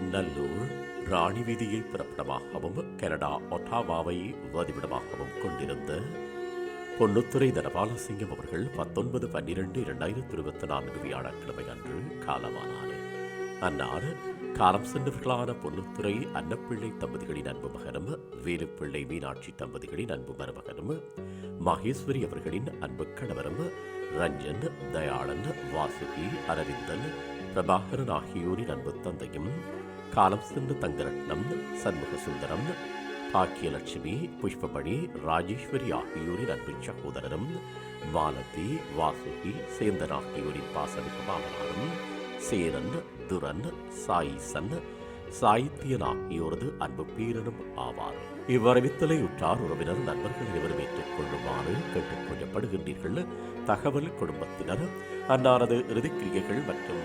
நல்லூர் ராணி வீதியை பிறப்பிடமாகவும் கனடா ஒட்டாவாவை வதிவிடமாகவும் கொண்டிருந்த பொன்னுத்துறை தனபாலசிங்கம் அவர்கள் பத்தொன்பது பன்னிரண்டு இரண்டாயிரத்தி இருபத்தி நான்கு வியாழக்கிழமை அன்று காலமானார். அன்னார் காலம் சென்றவர்களான பொன்னுத்துறை அன்னப்பிள்ளை தம்பதிகளின் அன்பு மகனும் வேலுப்பிள்ளை மீனாட்சி தம்பதிகளின் அன்பு மருமகனும் மகேஸ்வரி அவர்களின் அன்பு கணவரும் ரஞ்சன் தயாளன் வாசுகி அரவிந்தன் பிரபாகரன் ஆகியோரின் அன்பு தந்தையும் காலம் சென்ற தங்கரட்னம் சண்முக சுந்தரம் பாக்கியலட்சுமி புஷ்பமணி ராஜேஸ்வரி ஆகியோரின் அன்பு சகோதரரும் மாலதி வாசுகி சேந்தன் ஆகியோரின் பாசமிகு மாமனாரும் சேரன் துரன் சாயிசன் சாகித்யன் ஆகியோரது அன்பு பேரனும் ஆவார். இவ்வரவித்தலை உற்றார் உறவினர் நண்பர்கள் இவரும் ஏற்றுக் கொள்ளுமாறு கேட்டுக் கொள்ளப்படுகின்றீர்கள். தகவல் குடும்பத்தினர் அன்னாரது இறுதிக்கிரியைகள் மற்றும்